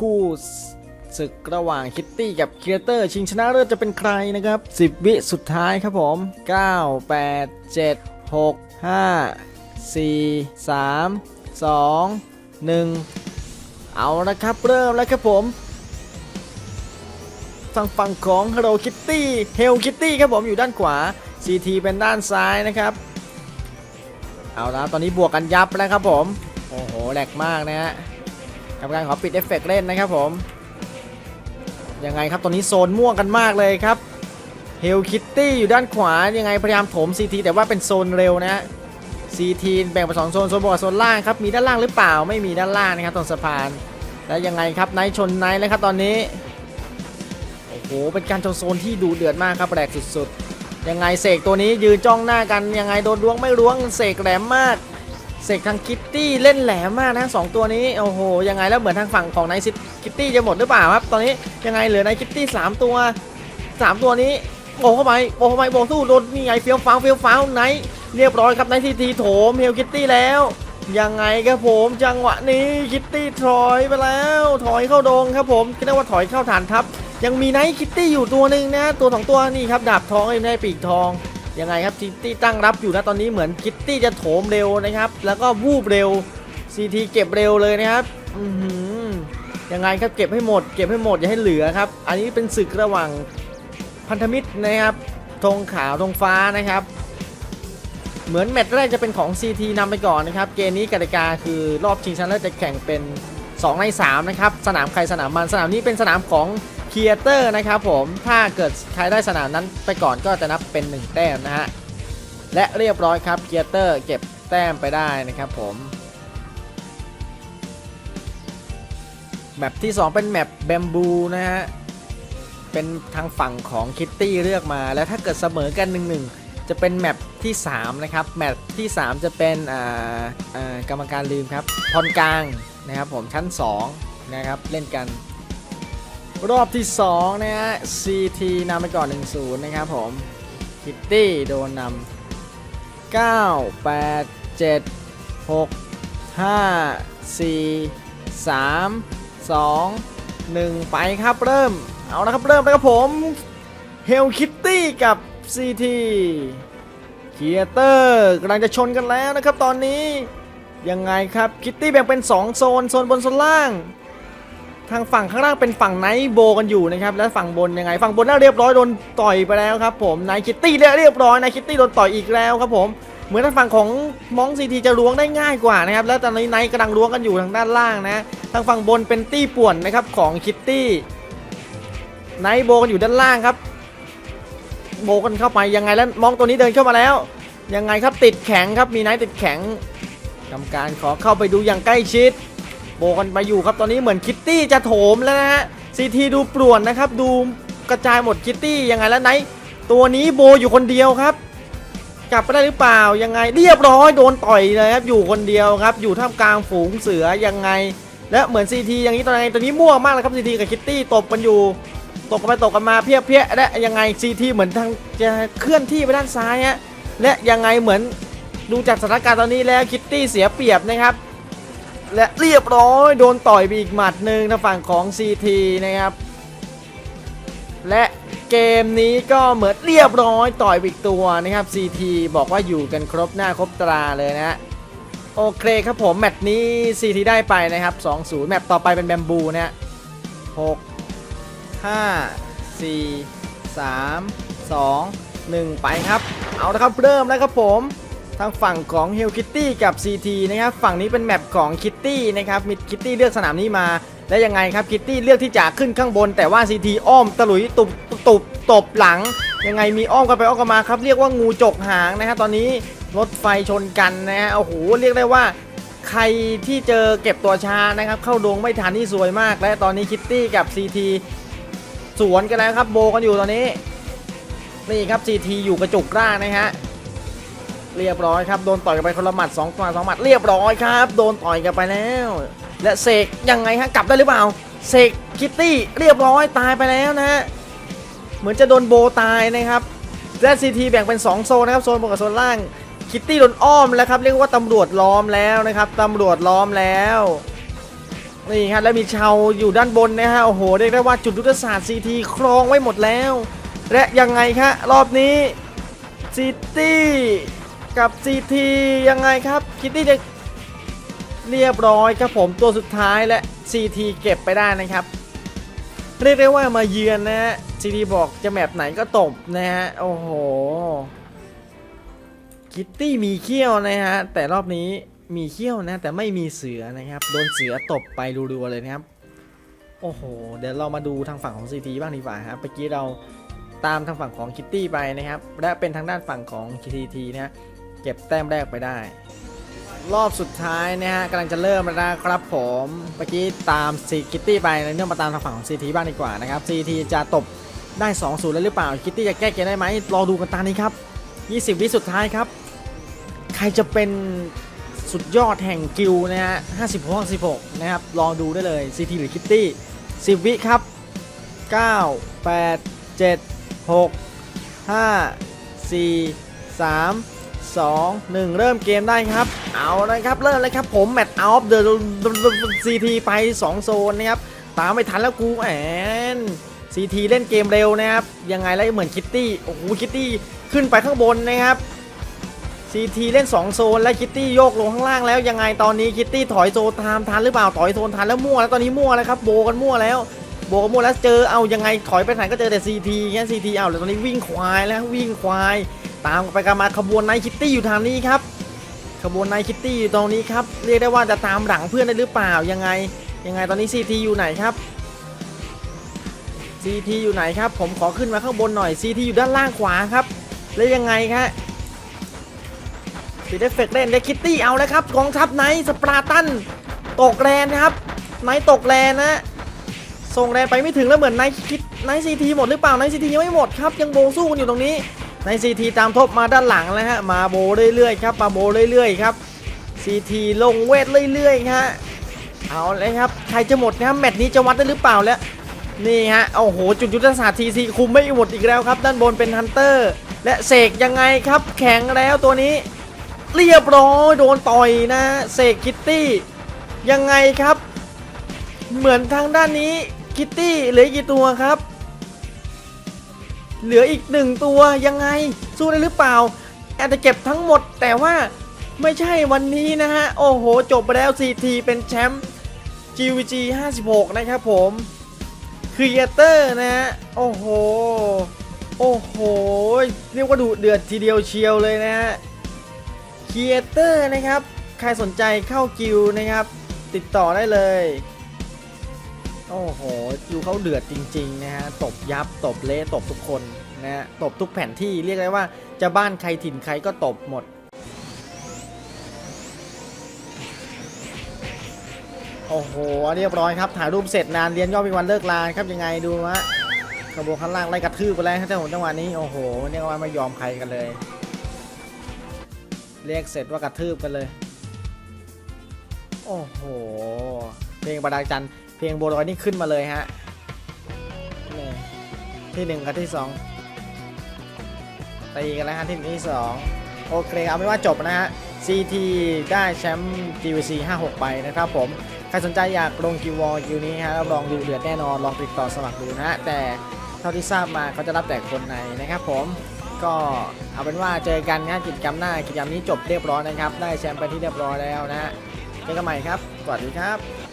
คู่ศึกระหว่างคิตตี้กับครีเอเตอร์ ชิงชนะเลิศจะเป็นใครนะครับ 10 วิสุดท้ายครับผม 9 8 7 6 5 4 3 2 1 เอาละครับ เริ่มแล้วครับผมทางฝั่งของ Hello Kitty Hello Kitty ครับผมอยู่ด้านขวา CT เป็นด้านซ้ายนะครับ เอาละตอนนี้บวกกันยับแล้วครับผม โอ้โหแหลกมากนะฮะ กรรมการขอปิดเอฟเฟกต์เล่นนะครับผม ยังไงครับตอนนี้โซนม่วงกันมากเลยครับเฮลคิตตี้อยู่ด้านขวายังไงพยายามถม CT แต่ว่าเป็นโซนเร็วนะฮะ CT แบ่งเป็นสองโซนโซนบนกับโซนล่างครับมีด้านล่างหรือเปล่าไม่มีด้านล่างนะครับตรงสะพาน แล้วยังไงครับไนท์ชนไนท์เลยครับตอนนี้โอ้โหเป็นการชนโซนที่ดูเดือดมากครับแหลกสุดๆยังไงเสกตัวนี้ยืนจ้องหน้ากันยังไงโดนล้วงไม่ล้วงเสกแหลมมาก เสกทางคิตตี้เล่นแหลมมากนะสองตัวนี้โอ้โหยังไงแล้วเหมือนทางฝั่งของไนซิคิตตี้จะหมดหรือเปล่าครับ ตอนนี้ยังไงเหลือไนคิตตี้สามตัวสามตัวนี้โบเข้าไปโบเข้าไปโบกสู้โดนนี่ไงเฟี้ยวฟ้าวเฟี้ยวฟ้าวไนท์เรียบร้อยครับไนทีทีโถมเฮลคิตตี้แล้วยังไงครับผมจังหวะนี้คิตตี้ถอยไปแล้ว ถอยเข้าดงครับผมคิดว่าถอยเข้าฐานทัพยังมีไนท์คิตตี้อยู่ตัวหนึ่งนะ ตัวสองตัวนี่ครับดาบทองไม่ได้ปีกทอง ยังไงครับคิตตี้ตั้งรับอยู่นะตอนนี้เหมือนคิตตี้จะโถมเร็วนะครับ แล้วก็วูบเร็วซีทีเก็บเร็วเลยนะครับยังไงครับเก็บให้หมด เก็บให้หมดอย่าให้เหลือครับ อันนี้เป็นศึกระหว่างพันธมิตรนะครับธงขาวธงฟ้านะครับ เหมือนแมตช์แรกจะเป็นของ CT นำไปก่อนนะครับ เกมนี้กติกาคือรอบชิงชนะเลิศจะแข่งเป็น 2 ใน 3 นะครับ สนามใครสนามมันสนามนี้เป็นสนามของ เคียเตอร์นะครับผมถ้าเกิดใครได้สนามนั้นไปก่อนก็จะนับเป็น 1 แต้มนะฮะ และเรียบร้อยครับเคียเตอร์เก็บแต้มไปได้นะครับผมแมปที่ 2 เป็นแมปแบมบูนะฮะ เป็นทางฝั่งของคิตตี้เลือกมา แล้วถ้าเกิดเสมอกัน1-1จะเป็นแมปที่ 3 นะครับ แมปที่ 3 จะเป็นอ่าอ่ากรรมการลืมครับพรกลางนะครับผมชั้น 2 นะครับ เล่นกัน รอบที่ 2 นะฮะ CT นำไปก่อน 1-0 นะครับผม คิตตี้โดนนำ9 8 7 6 5 4 3 2 1 ไปครับเริ่ม เอาละครับ เริ่มแล้วครับผมเฮลคิตตี้กับ CT เคียเตอร์กำลังจะชนกันแล้วนะครับตอนนี้ ยังไงครับคิตตี้แบ่งเป็น 2 โซน โซนบนโซนล่าง ทางฝั่งข้างล่างเป็นฝั่งไนท์โบกันอยู่นะครับแล้วฝั่งบนยังไง ฝั่งบนน่าเรียบร้อยโดนต่อยไปแล้วครับผมไนท์คิตตี้เรียบร้อยไนท์คิตตี้โดนต่อยอีกแล้วครับผมเหมือนทางฝั่งของมองซีทีจะล้วงได้ง่ายกว่านะครับแล้วตอนนี้ไนท์กำลังล้วงกันอยู่ทางด้านล่างนะทางฝั่งบนเป็นตี้ป่วนนะครับของคิตตี้ไนท์โบกันอยู่ด้านล่างครับ โบกันเข้าไปยังไงแล้วมองตัวนี้เดินเข้ามาแล้ว ยังไงครับติดแข็งครับมีไนท์ติดแข็งกรรมการขอเข้าไปดูอย่างใกล้ชิด โบกันมาอยู่ครับตอนนี้เหมือนคิตตี้จะโถมแล้วนะฮะซีทีดูป่วนนะครับดูกระจายหมดคิตตี้ยังไงแล้วไนท์ตัวนี้โบอยู่คนเดียวครับ กลับไปได้หรือเปล่ายังไงเรียบร้อยโดนต่อยเลยครับอยู่คนเดียวครับ อยู่ท่ามกลางฝูงเสือยังไง และเหมือนซีทีอย่างนี้ตอนนี้ตอนนี้มั่วมากเลยครับซีทีกับคิตตี้ตบกันอยู่ตกกันไปตกกันมาเพี้ยเพี้ยและยังไงซีทีเหมือนทางจะเคลื่อนที่ไปด้านซ้ายฮะและยังไงเหมือนดูจากสถานการณ์ตอนนี้แล้วคิตตี้เสียเปรียบนะครับ และเรียบร้อยโดนต่อยไปอีกหมัดหนึ่งทางฝั่งของ CT นะครับ และเกมนี้ก็เหมือนเรียบร้อยต่อยอีกตัวนะครับ CT บอกว่าอยู่กันครบหน้าครบตราเลยนะฮะโอเคครับผม แมตช์นี้ CT ได้ไปนะครับ 2-0 แมตช์ต่อไปเป็นแบมบูนะฮะ6 5 4 3 2 1 ไปครับ เอาละครับเริ่มแล้วครับผม ทางฝั่งของ Hello Kitty กับ CT นะครับฝั่งนี้เป็นแมปของ Kitty นะครับมี Kitty เลือกสนามนี้มา และยังไงครับ Kitty เลือกที่จะขึ้นข้างบน แต่ว่า CT อ้อมตะหลุยตุบตุบตบหลัง ยังไงมีอ้อมกันไปอ้อมกันมาครับเรียกว่างูจกหางนะครับตอนนี้รถไฟชนกันนะฮะโอ้โหเรียกได้ว่าใครที่เจอเก็บตัวช้านะครับ เข้าดวงไม่ทันที่สวยมาก และตอนนี้ Kitty กับ CT สวนกันแล้วครับโบกันอยู่ตอนนี้นี่ครับ CT อยู่กระจุกร่างนะฮะ เรียบร้อยครับโดนต่อยกันไปคนละหมัดสองหมัดสองหมัดเรียบร้อยครับ โดนต่อยกันไปแล้ว และเสกยังไงฮะกลับได้หรือเปล่าเสกคิตตี้เรียบร้อยตายไปแล้วนะฮะเหมือนจะโดนโบตายนะครับและซีทีแบ่งเป็น 2 โซนนะครับโซนบนกับโซนล่าง คิตตี้โดนอ้อมแล้วครับเรียกว่าตำรวจล้อมแล้วนะครับตำรวจล้อมแล้วนี่ฮะแล้วมีชาวอยู่ด้านบนนะฮะโอ้โหเรียกได้ว่าจุดยุทธศาสตร์ซีทีครองไว้หมดแล้ว และยังไงคะรอบนี้ซิตี้ กับซีทียังไงครับ คิตตี้จะเรียบร้อยครับผมตัวสุดท้ายและซีทีเก็บไปได้นะครับ เรียกได้ว่ามาเยือนนะฮะซีทีบอกจะแมปไหนก็ตบนะฮะ โอ้โห คิตตี้มีเขี้ยวนะฮะ แต่รอบนี้มีเขี้ยวนะ แต่ไม่มีเสือนะครับ โดนเสือตบไปรัวๆเลยนะครับ โอ้โห เดี๋ยวเรามาดูทางฝั่งของ CT บ้างดีกว่าครับเมื่อกี้เราตามทางฝั่งของคิตตี้ไปนะครับ และเป็นทางด้านฝั่งของ CT นะฮะ เก็บแต้มแรกไปได้ รอบสุดท้ายนะฮะกำลังจะเริ่มแล้วนะครับผมเมื่อกี้ตามซีคิตตี้ไปเนื่องมาตามทางฝั่งของ CT บ้างดีกว่านะครับ CT จะตบได้2 0แล้วหรือเปล่าคิตตี้จะแก้เกมได้ไหมรอดูกันตานี้ครับ 20 วิสุดท้ายครับ ใครจะเป็นสุดยอดแห่งกิลนะฮะ56 16นะครับลองดูได้เลย CT หรือคิตตี้10 วิครับ 9 8 7 6 5 4 3 2 1 เริ่มเกมได้ครับ เอาเลยครับ เริ่มเลยครับผมแมตต์เอาเดอะซีทีไป 2 โซนนะครับ ตามไม่ทันแล้วกูแอนซีทีเล่นเกมเร็วนะครับ ยังไงแล้วเหมือนคิตตี้ โอ้โห คิตตี้ขึ้นไปข้างบนนะครับซีทีเล่น 2 โซน และคิตตี้โยกลงข้างล่างแล้วยังไงตอนนี้คิตตี้ถอยโซนตามทันหรือเปล่าถอยโซนทันแล้วมั่วแล้วตอนนี้มั่วแล้วครับโบกันมั่วแล้วโบกันมั่วแล้วเจอเอายังไงถอยไปไหนก็เจอแต่ซีทีงั้นซีทีเอาแล้วตอนนี้วิ่งควายแล้ววิ่งควาย ตามไปกันมาขบวนไนคิตตี้อยู่ทางนี้ครับขบวนไนคิตตี้อยู่ตรงนี้ครับเรียกได้ว่าจะตามหลังเพื่อนได้หรือเปล่ายังไงยังไงตอนนี้ซีทีอยู่ไหนครับซีทีอยู่ไหนครับ ผมขอขึ้นมาข้างบนหน่อยซีทีอยู่ด้านล่างขวาครับ แล้วยังไงครับสีเดฟเฟกเล่นเดคิตตี้เอาแล้วครับกองทัพไนท์สปาร์ตันตกแรนนะครับไนท์ตกแรนนะส่งแรนไปไม่ถึงแล้วเหมือนไนท์คิดไนท์ซีทีหมดหรือเปล่าไนท์ซีทียังไม่หมดครับยังโบสู้กันอยู่ตรงนี้ ใน CT ตามทบมาด้านหลังแล้วฮะมาโบเรื่อยๆครับมาโบเรื่อยๆครับ CT ลงเวทเรื่อยๆฮะเอาเลยครับใครจะหมดนะครับแมตช์นี้จะวัดได้หรือเปล่าแล้วนี่ฮะโอ้โหจุดยุทธศาสตร์ TC คุมไม่หมดอีกแล้วครับ ด้านบนเป็นฮันเตอร์และเสกยังไงครับ แข็งแล้วตัวนี้ เรียบร้อยโดนต่อยนะเสกคิตตี้ยังไงครับ เหมือนทางด้านนี้คิตตี้เหลือกี่ตัวครับ เหลืออีกหนึ่งตัวยังไงสู้ได้หรือเปล่า อาจจะเก็บทั้งหมดแต่ว่าไม่ใช่วันนี้นะฮะ โอ้โห จบไปแล้ว CT เป็นแชมป์ GVG 56 นะครับผมครีเอเตอร์นะฮะ โอ้โห โอ้โห เรียกว่าดุเดือดทีเดียวเชียวเลยนะฮะครีเอเตอร์นะครับ ใครสนใจเข้ากิลด์นะครับ ติดต่อได้เลย โอ้โหดูเขาเดือดจริง ๆ นะฮะ ตบยับ ตบเละ ตบทุกคนนะฮะ ตบทุกแผ่นที่ เรียกได้ว่าจะบ้านใครถิ่นใครก็ตบหมด โอ้โห เรียบร้อยครับ ถ่ายรูปเสร็จนานเรียนย่อมีวันเลิกลาครับ ยังไงดูฮะขบวนข้างล่างไล่กระทืบไปแล้วครับแต่ผมจังหวะนี้ โอ้โห เรียกว่าไม่ยอมใครกันเลย เรียกเสร็จว่ากระทืบกันเลย โอ้โห เพลงประดาจันทร์ เพลงโบรอยนี่ขึ้นมาเลยฮะที่หนึ่งกับที่สองตีกันแล้วฮะที่หนึ่งที่สองโอเคเอาไม่ว่าจบนะฮะ CT ได้แชมป์ GVC 56 ไปนะครับผม ใครสนใจอยากลงกิวอลกิวนี้ฮะรับรองดูเดือดแน่นอน ลองติดต่อสมัครดูนะฮะ แต่เท่าที่ทราบมาเขาจะรับแต่คนในนะครับผมก็เอาเป็นว่าเจอกันงานกิจกรรมหน้ากิจกรรมนี้จบเรียบร้อยนะครับ ได้แชมป์ไปที่เรียบร้อยแล้วนะฮะเจอกันใหม่ครับ สวัสดีครับ